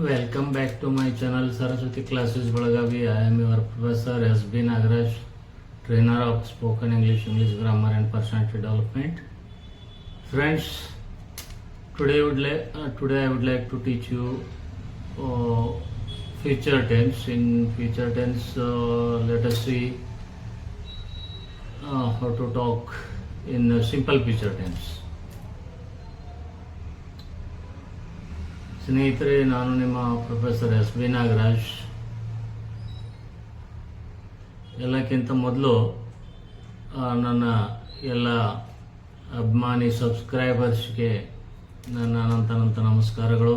Welcome back to my channel Saraswati Classes Belagavi. I am your professor S.B. Nagaraj, trainer of Spoken English, English Grammar and Personality Development. Friends, today I would like uh, to teach you uh, future tense. In future tense, uh, let us see how to talk in simple future tense. ಸ್ನೇಹಿತರೆ ನಾನು ನಿಮ್ಮ professor S B Nagaraj ಎಲ್ಲಕ್ಕಿಂತ ಮೊದಲು ನನ್ನ ಎಲ್ಲ ಅಭಿಮಾನಿ ಸಬ್ಸ್ಕ್ರೈಬರ್ಸ್ಗೆ ನನ್ನ ಅನಂತ ಅನಂತ ನಮಸ್ಕಾರಗಳು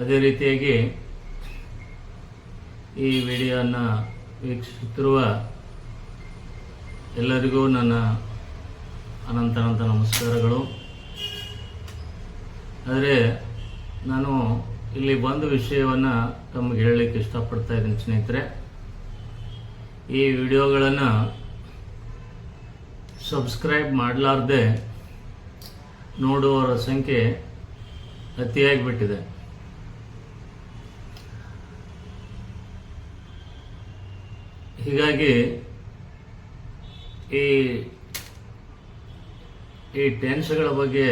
ಅದೇ ರೀತಿಯಾಗಿ ಈ ವಿಡಿಯೋನ ವೀಕ್ಷಿಸುತ್ತಿರುವ ಎಲ್ಲರಿಗೂ ನನ್ನ ಅನಂತ ಅನಂತ ನಮಸ್ಕಾರಗಳು ಆದರೆ ನಾನು ಇಲ್ಲಿ ಬಂದ ವಿಷಯವನ್ನು ತಮಗೆ ಹೇಳಲಿಕ್ಕೆ ಇಷ್ಟಪಡ್ತಾ ಇದ್ದೀನಿ ಸ್ನೇಹಿತರೆ ಈ ವಿಡಿಯೋಗಳನ್ನು ಸಬ್ಸ್ಕ್ರೈಬ್ ಮಾಡಲಾರ್ದೆ ನೋಡುವವರ ಸಂಖ್ಯೆ ಅತಿಯಾಗಿಬಿಟ್ಟಿದೆ ಹೀಗಾಗಿ ಈ ಈ ಟೆನ್ಸ್ಗಳ ಬಗ್ಗೆ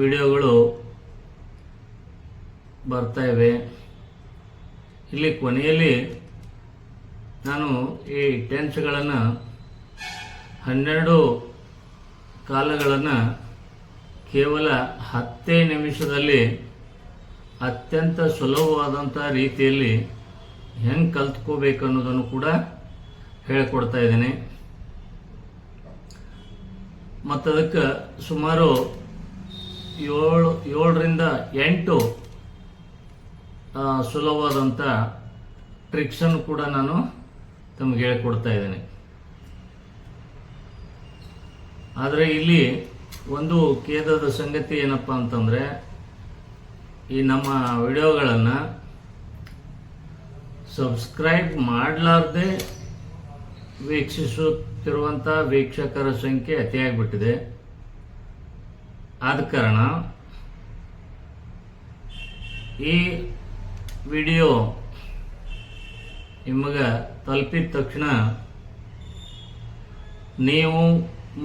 ವಿಡಿಯೋಗಳು ಬರ್ತಾ ಇವೆ ಇಲ್ಲಿ ಕೊನೆಯಲ್ಲಿ ನಾನು ಈ ಟೆನ್ಸ್ಗಳನ್ನು ಹನ್ನೆರಡು ಕಾಲಗಳನ್ನು ಕೇವಲ ಹತ್ತೇ ನಿಮಿಷದಲ್ಲಿ ಅತ್ಯಂತ ಸುಲಭವಾದಂಥ ರೀತಿಯಲ್ಲಿ ಹೆಂಗೆ ಕಲ್ತ್ಕೋಬೇಕು ಅನ್ನೋದನ್ನು ಕೂಡ ಹೇಳಿಕೊಡ್ತಾ ಇದ್ದೀನಿ ಮತ್ತದಕ್ಕೆ ಸುಮಾರು ಏಳು ಏಳರಿಂದ ಎಂಟು ಸುಲಭವಾದಂಥ ಟ್ರಿಕ್ಸನ್ನು ಕೂಡ ನಾನು ತಮಗೆ ಹೇಳ್ಕೊಡ್ತಾ ಇದ್ದೀನಿ ಆದರೆ ಇಲ್ಲಿ ಒಂದು ಖೇದದ ಸಂಗತಿ ಏನಪ್ಪ ಅಂತಂದರೆ ಈ ನಮ್ಮ ವಿಡಿಯೋಗಳನ್ನು ಸಬ್ಸ್ಕ್ರೈಬ್ ಮಾಡಲಾರ್ದೆ ವೀಕ್ಷಿಸುತ್ತಿರುವಂಥ ವೀಕ್ಷಕರ ಸಂಖ್ಯೆ ಅತಿಯಾಗಿಬಿಟ್ಟಿದೆ ಆದ ಕಾರಣ ಈ ವಿಡಿಯೋ ನಿಮಗೆ ತಲುಪಿದ ತಕ್ಷಣ ನೀವು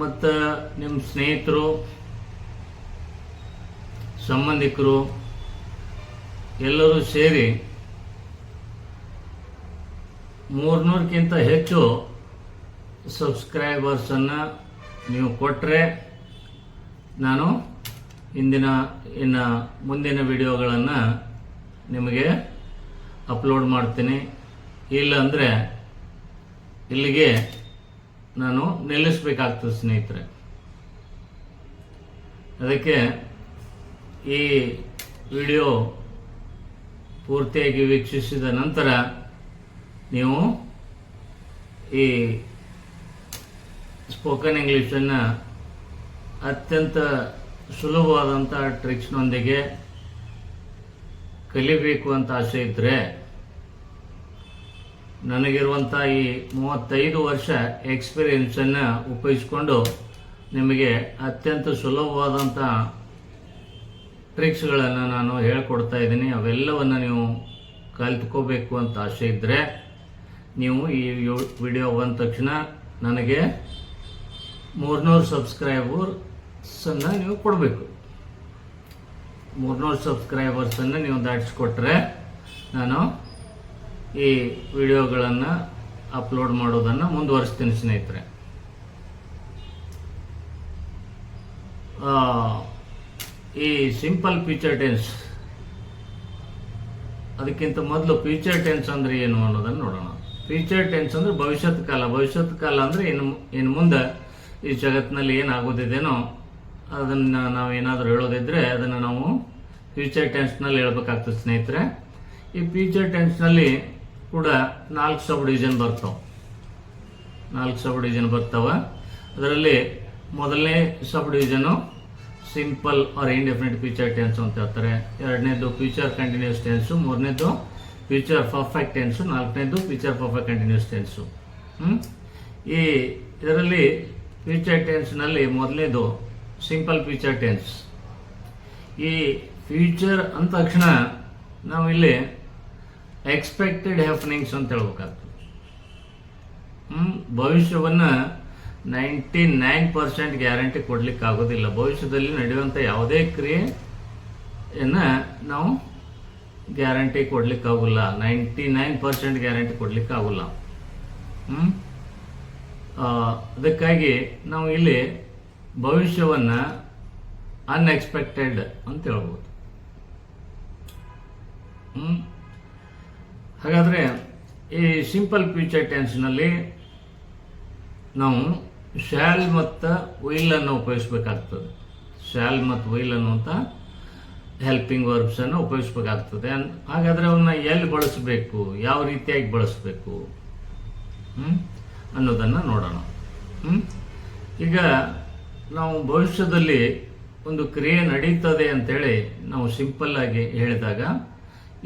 ಮತ್ತು ನಿಮ್ಮ ಸ್ನೇಹಿತರು ಸಂಬಂಧಿಕರು ಎಲ್ಲರೂ ಸೇರಿ ಮೂರ್ನೂರಕ್ಕಿಂತ ಹೆಚ್ಚು ಸಬ್ಸ್ಕ್ರೈಬರ್ಸನ್ನು ನೀವು ಕೊಟ್ಟರೆ ನಾನು ಇಂದಿನ ಇನ್ನು ಮುಂದಿನ ವಿಡಿಯೋಗಳನ್ನು ನಿಮಗೆ ಅಪ್ಲೋಡ್ ಮಾಡ್ತೀನಿ ಇಲ್ಲ ಅಂದರೆ ಇಲ್ಲಿಗೆ ನಾನು ನಿಲ್ಲಿಸಬೇಕಾಗ್ತದೆ ಸ್ನೇಹಿತರೆ ಅದಕ್ಕೆ ಈ ವಿಡಿಯೋ ಪೂರ್ತಿಯಾಗಿ ವೀಕ್ಷಿಸಿದ ನಂತರ ನೀವು ಈ ಸ್ಪೋಕನ್ ಇಂಗ್ಲೀಷನ್ನು ಅತ್ಯಂತ ಸುಲಭವಾದಂಥ ಟ್ರಿಕ್ಸ್ನೊಂದಿಗೆ ಕಲಿಬೇಕು ಅಂತ ಆಸೆ ಇದ್ದರೆ ನನಗಿರುವಂಥ ಈ ಮೂವತ್ತೈದು ವರ್ಷ ಎಕ್ಸ್ಪೀರಿಯನ್ಸನ್ನು ಉಪಯೋಗಿಸ್ಕೊಂಡು ನಿಮಗೆ ಅತ್ಯಂತ ಸುಲಭವಾದಂಥ ಟ್ರಿಕ್ಸ್ಗಳನ್ನು ನಾನು ಹೇಳ್ಕೊಡ್ತಾ ಇದ್ದೀನಿ ಅವೆಲ್ಲವನ್ನು ನೀವು ಕಲ್ತ್ಕೋಬೇಕು ಅಂತ ಆಸೆ ಇದ್ದರೆ ನೀವು ಈ ವಿಡಿಯೋ ಬಂದ ತಕ್ಷಣ ನನಗೆ ಮೂರ್ನೂರು ಸಬ್ಸ್ಕ್ರೈಬರ್ ಸನ್ನ ನೀವು ಕೊಡಬೇಕು ಮೂರ್ನೂರು ಸಬ್ಸ್ಕ್ರೈಬರ್ಸನ್ನು ನೀವು ದಾಟಿಸ್ಕೊಟ್ರೆ ನಾನು ಈ ವಿಡಿಯೋಗಳನ್ನು ಅಪ್ಲೋಡ್ ಮಾಡೋದನ್ನು ಮುಂದುವರಿಸ್ತೀನಿ ಸ್ನೇಹಿತರೆ ಈ ಸಿಂಪಲ್ ಫ್ಯೂಚರ್ ಟೆನ್ಸ್ ಅದಕ್ಕಿಂತ ಮೊದಲು ಫ್ಯೂಚರ್ ಟೆನ್ಸ್ ಅಂದರೆ ಏನು ಅನ್ನೋದನ್ನು ನೋಡೋಣ ಫ್ಯೂಚರ್ ಟೆನ್ಸ್ ಅಂದರೆ ಭವಿಷ್ಯತ್ ಕಾಲ ಭವಿಷ್ಯತ್ ಕಾಲ ಅಂದರೆ ಇನ್ನು ಇನ್ನು ಮುಂದೆ ಈ ಜಗತ್ತಿನಲ್ಲಿ ಏನಾಗೋದಿದೆನೋ ಅದನ್ನು ನಾವು ಏನಾದರೂ ಹೇಳೋದಿದ್ರೆ ಅದನ್ನು ನಾವು ಫ್ಯೂಚರ್ ಟೆನ್ಸ್ನಲ್ಲಿ ಹೇಳ್ಬೇಕಾಗ್ತದೆ ಸ್ನೇಹಿತರೆ ಈ ಫ್ಯೂಚರ್ ಟೆನ್ಸ್ನಲ್ಲಿ ಕೂಡ ನಾಲ್ಕು ಸಬ್ ಡಿವಿಜನ್ ಬರ್ತವೆ ನಾಲ್ಕು ಸಬ್ ಡಿವಿಜನ್ ಬರ್ತವೆ ಅದರಲ್ಲಿ ಮೊದಲನೇ sub division simple or indefinite future tense ಅಂತ ಹೇಳ್ತಾರೆ ಎರಡನೇದು ಫ್ಯೂಚರ್ ಕಂಟಿನ್ಯೂಸ್ ಟೆನ್ಸು ಮೂರನೇದು ಫ್ಯೂಚರ್ ಪರ್ಫೆಕ್ಟ್ ಟೆನ್ಸು ನಾಲ್ಕನೇದು ಫ್ಯೂಚರ್ ಪರ್ಫೆಕ್ಟ್ ಕಂಟಿನ್ಯೂಸ್ ಟೆನ್ಸು ಈ ಇದರಲ್ಲಿ ಫ್ಯೂಚರ್ ಟೆನ್ಸ್ನಲ್ಲಿ ಮೊದಲನೇದು ಸಿಂಪಲ್ ಫ್ಯೂಚರ್ ಟೆನ್ಸ್ ಈ ಫ್ಯೂಚರ್ ಅಂದ ತಕ್ಷಣ ನಾವಿಲ್ಲಿ ಎಕ್ಸ್ಪೆಕ್ಟೆಡ್ ಹ್ಯಾಪನಿಂಗ್ಸ್ ಅಂತ ಹೇಳ್ಬೇಕಾಗ್ತದೆ ಭವಿಷ್ಯವನ್ನು ನೈಂಟಿ ನೈನ್ ಪರ್ಸೆಂಟ್ ಗ್ಯಾರಂಟಿ ಕೊಡ್ಲಿಕ್ಕೆ ಆಗೋದಿಲ್ಲ ಭವಿಷ್ಯದಲ್ಲಿ ನಡೆಯುವಂಥ ಯಾವುದೇ ಕ್ರಿಯೆಯನ್ನು ನಾವು ಗ್ಯಾರಂಟಿ ಕೊಡ್ಲಿಕ್ಕೆ ಆಗೋಲ್ಲ ನೈಂಟಿ ನೈನ್ ಪರ್ಸೆಂಟ್ ಗ್ಯಾರಂಟಿ ಕೊಡ್ಲಿಕ್ಕೆ ಆಗೋಲ್ಲ ಅದಕ್ಕಾಗಿ ನಾವು ಇಲ್ಲಿ ಭವಿಷ್ಯವನ್ನು ಅನ್ಎಕ್ಸ್ಪೆಕ್ಟೆಡ್ ಅಂತ ಹೇಳ್ಬೋದು ಹಾಗಾದರೆ ಈ ಸಿಂಪಲ್ ಫ್ಯೂಚರ್ ಟೆನ್ಸ್ನಲ್ಲಿ ನಾವು ಶ್ಯಾಲ್ ಮತ್ತು ವೈಲನ್ನು ಉಪಯೋಗಿಸ್ಬೇಕಾಗ್ತದೆ ಶ್ಯಾಲ್ ಮತ್ತು ವಿಲ್ ಅನ್ನುವಂಥ ಹೆಲ್ಪಿಂಗ್ ವರ್ಬ್ಸನ್ನು ಉಪಯೋಗಿಸ್ಬೇಕಾಗ್ತದೆ ಹಾಗಾದರೆ ಅವನ್ನ ಎಲ್ಲಿ ಬಳಸಬೇಕು ಯಾವ ರೀತಿಯಾಗಿ ಬಳಸಬೇಕು ಅನ್ನೋದನ್ನು ನೋಡೋಣ ಈಗ ನಾವು ಭವಿಷ್ಯದಲ್ಲಿ ಒಂದು ಕ್ರಿಯೆ ನಡೀತದೆ ಅಂತೇಳಿ ನಾವು ಸಿಂಪಲ್ ಆಗಿ ಹೇಳಿದಾಗ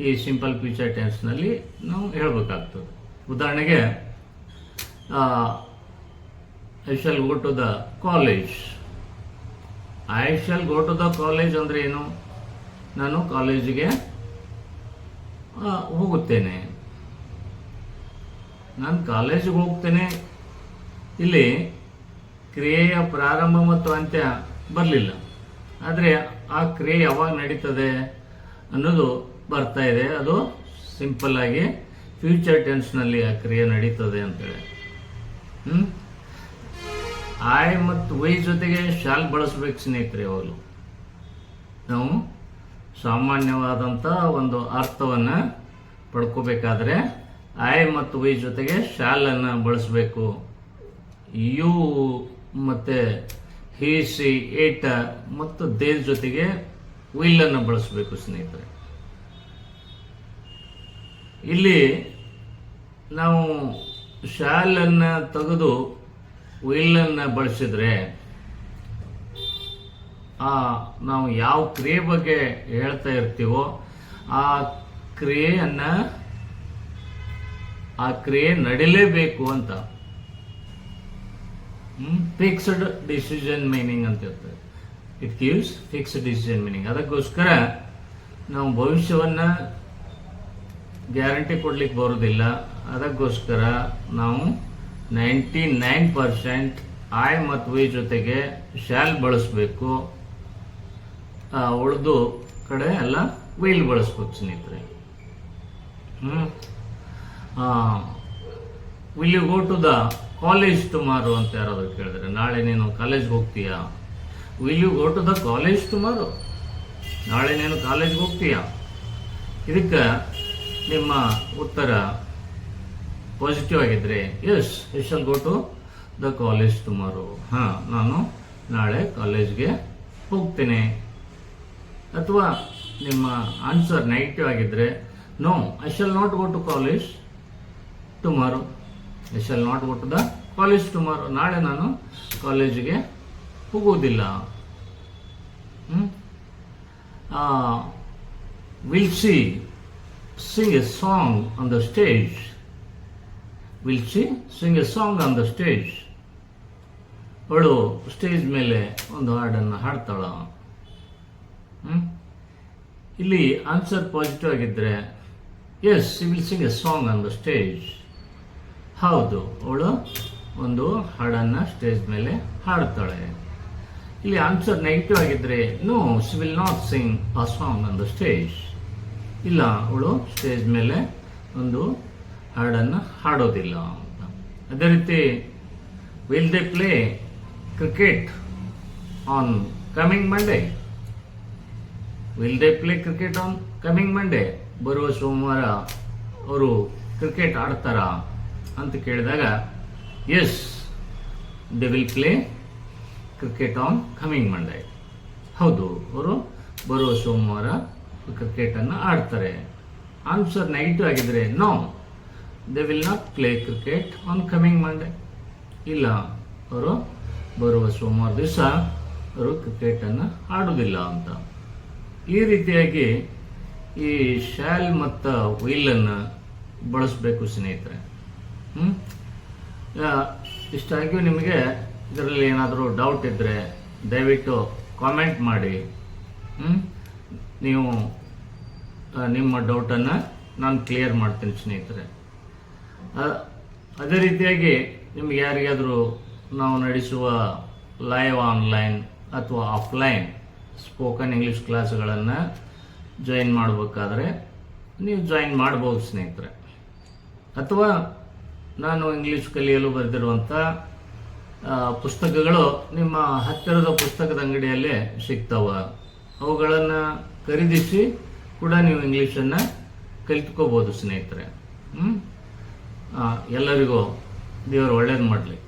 ಈ ಸಿಂಪಲ್ ಫ್ಯೂಚರ್ ಟೆನ್ಸ್ನಲ್ಲಿ ನಾವು ಹೇಳಬೇಕಾಗ್ತದೆ ಉದಾಹರಣೆಗೆ I shall go to the college I shall go to the college ಅಂದರೆ ಏನು ನಾನು ಕಾಲೇಜಿಗೆ ಹೋಗುತ್ತೇನೆ ನಾನು ಕಾಲೇಜಿಗೆ ಹೋಗ್ತೇನೆ ಇಲ್ಲಿ ಕ್ರಿಯೆಯ ಪ್ರಾರಂಭ ಮತ್ತು ಅಂತ್ಯ ಬರಲಿಲ್ಲ ಆದರೆ ಆ ಕ್ರಿಯೆ ಯಾವಾಗ ನಡೀತದೆ ಅನ್ನೋದು ಬರ್ತಾ ಇದೆ ಅದು ಸಿಂಪಲ್ ಆಗಿ ಫ್ಯೂಚರ್ ಟೆನ್ಸ್ನಲ್ಲಿ ಆ ಕ್ರಿಯೆ ನಡೀತದೆ ಅಂತೇಳಿ ಹ್ಮ್ ಐ ಮತ್ತು ವೈ ಜೊತೆಗೆ ಶಾಲ್ ಬಳಸ್ಬೇಕು ಸ್ನೇಹಿತರೆ ಅವರು ನಾವು ಸಾಮಾನ್ಯವಾದಂಥ ಒಂದು ಅರ್ಥವನ್ನು ಪಡ್ಕೋಬೇಕಾದ್ರೆ ಐ ಮತ್ತು ವೈ ಜೊತೆಗೆ ಶಾಲನ್ನು ಬಳಸಬೇಕು ಯು ಮತ್ತು ಹೀಸಿ ಏಟ ಮತ್ತು ದೇಹ ಜೊತೆಗೆ ವೀಲನ್ನು ಬಳಸಬೇಕು ಸ್ನೇಹಿತರೆ ಇಲ್ಲಿ ನಾವು ಶಾಲನ್ನು ತೆಗೆದು ಅನ್ನು ಬಳಸಿದರೆ ಆ ನಾವು ಯಾವ ಕ್ರಿಯೆ ಬಗ್ಗೆ ಹೇಳ್ತಾ ಇರ್ತೀವೋ ಆ ಕ್ರಿಯೆಯನ್ನು ಆ ಕ್ರಿಯೆ ನಡೀಲೇಬೇಕು ಅಂತ ಫಿಕ್ಸ್ಡ್ ಡಿಸಿಷನ್ ಮೀನಿಂಗ್ ಅಂತ ಇರ್ತದೆ it gives fixed decision meaning ಅದಕ್ಕೋಸ್ಕರ ನಾವು ಭವಿಷ್ಯವನ್ನು ಗ್ಯಾರಂಟಿ ಕೊಡ್ಲಿಕ್ಕೆ ಬರೋದಿಲ್ಲ ಅದಕ್ಕೋಸ್ಕರ ನಾವು ನೈಂಟಿ ನೈನ್ ಪರ್ಸೆಂಟ್ ಆಯ್ ಮತ್ತು ವಿ ಜೊತೆಗೆ ಶಾಲ್ ಬಳಸಬೇಕು ಉಳಿದು ಕಡೆ ಎಲ್ಲ ವೀಲ್ ಬಳಸ್ಬೇಕು ಸ್ನೇಹಿತರೆ will you go to the college tomorrow ಅಂತ ಯಾರಾದರೂ ಕೇಳಿದ್ರೆ ನಾಳೆ ನೀನು ಕಾಲೇಜ್ಗೆ ಹೋಗ್ತೀಯಾ will you go to the college tomorrow ನಾಳೆ ನೀನು ಕಾಲೇಜ್ಗೆ ಹೋಗ್ತೀಯಾ ಇದಕ್ಕೆ ನಿಮ್ಮ ಉತ್ತರ ಪಾಸಿಟಿವ್ ಆಗಿದ್ರೆ yes I shall go to the college tomorrow ಹಾಂ ನಾನು ನಾಳೆ ಕಾಲೇಜ್ಗೆ ಹೋಗ್ತೇನೆ ಅಥವಾ ನಿಮ್ಮ ಆನ್ಸರ್ ನೆಗೆಟಿವ್ ಆಗಿದ್ದರೆ no I shall not go to college tomorrow I shall not go to the college tomorrow ನಾಳೆ ನಾನು ಕಾಲೇಜಿಗೆ ಹೋಗುವುದಿಲ್ಲ will she sing a song on the stage will she sing a song on the stage ಅವಳು stage ಮೇಲೆ ಒಂದು ಹಾಡನ್ನು ಹಾಡ್ತಾಳ ಇಲ್ಲಿ ಆನ್ಸರ್ ಪಾಸಿಟಿವ್ ಆಗಿದ್ದರೆ yes she will sing a song on the stage ಹೌದು ಅವಳು ಒಂದು ಹಾಡನ್ನು ಸ್ಟೇಜ್ ಮೇಲೆ ಹಾಡ್ತಾಳೆ ಇಲ್ಲಿ ಆನ್ಸರ್ ನೆಗೆಟಿವ್ ಆಗಿದ್ರೆ no she will not sing a song on the stage ಇಲ್ಲ ಅವಳು ಸ್ಟೇಜ್ ಮೇಲೆ ಒಂದು ಹಾಡನ್ನು ಹಾಡೋದಿಲ್ಲ ಅಂತ ಅದೇ ರೀತಿ will they play cricket on coming Monday will they play cricket on coming Monday ಬರುವ ಸೋಮವಾರ ಅವರು ಕ್ರಿಕೆಟ್ ಆಡ್ತಾರಾ ಅಂತ ಕೇಳಿದಾಗ yes they will play cricket on coming Monday ಹೌದು ಅವರು ಬರುವ ಸೋಮವಾರ ಕ್ರಿಕೆಟನ್ನು ಆಡ್ತಾರೆ ಆನ್ಸರ್ ನೆಗೆಟಿವ್ ಆಗಿದ್ರೆ no they will not play cricket on coming Monday ಇಲ್ಲ ಅವರು ಬರುವ ಸೋಮವಾರ ದಿವಸ ಅವರು ಕ್ರಿಕೆಟನ್ನು ಆಡೋದಿಲ್ಲ ಅಂತ ಈ ರೀತಿಯಾಗಿ ಈ ಶಾಲ್ ಮತ್ತು ವೀಲನ್ನು ಬಳಸಬೇಕು ಸ್ನೇಹಿತರೆ ಹ್ಞೂ ಇಷ್ಟಾಗಿಯೂ ನಿಮಗೆ ಇದರಲ್ಲಿ ಏನಾದರೂ ಡೌಟ್ ಇದ್ದರೆ ದಯವಿಟ್ಟು ಕಾಮೆಂಟ್ ಮಾಡಿ ಹ್ಞೂ ನೀವು ನಿಮ್ಮ ಡೌಟನ್ನು ನಾನು ಕ್ಲಿಯರ್ ಮಾಡ್ತೀನಿ ಸ್ನೇಹಿತರೆ ಅದೇ ರೀತಿಯಾಗಿ ನಿಮ್ಗೆ ಯಾರಿಗಾದರೂ ನಾವು ನಡೆಸುವ ಲೈವ್ ಆನ್ಲೈನ್ ಅಥವಾ ಆಫ್ಲೈನ್ ಸ್ಪೋಕನ್ ಇಂಗ್ಲೀಷ್ ಕ್ಲಾಸ್ಗಳನ್ನು ಜಾಯಿನ್ ಮಾಡಬೇಕಾದ್ರೆ ನೀವು ಜಾಯಿನ್ ಮಾಡ್ಬೋದು ಸ್ನೇಹಿತರೆ ಅಥವಾ ನಾನು ಇಂಗ್ಲೀಷ್ ಕಲಿಯಲು ಬರೆದಿರುವಂಥ ಪುಸ್ತಕಗಳು ನಿಮ್ಮ ಹತ್ತಿರದ ಪುಸ್ತಕದ ಅಂಗಡಿಯಲ್ಲಿ ಸಿಗ್ತಾವ ಅವುಗಳನ್ನು ಖರೀದಿಸಿ ಕೂಡ ನೀವು ಇಂಗ್ಲೀಷನ್ನು ಕಲಿತ್ಕೋಬೋದು ಸ್ನೇಹಿತರೆ ಎಲ್ಲರಿಗೂ ದೇವರು ಒಳ್ಳೇದು ಮಾಡಲಿ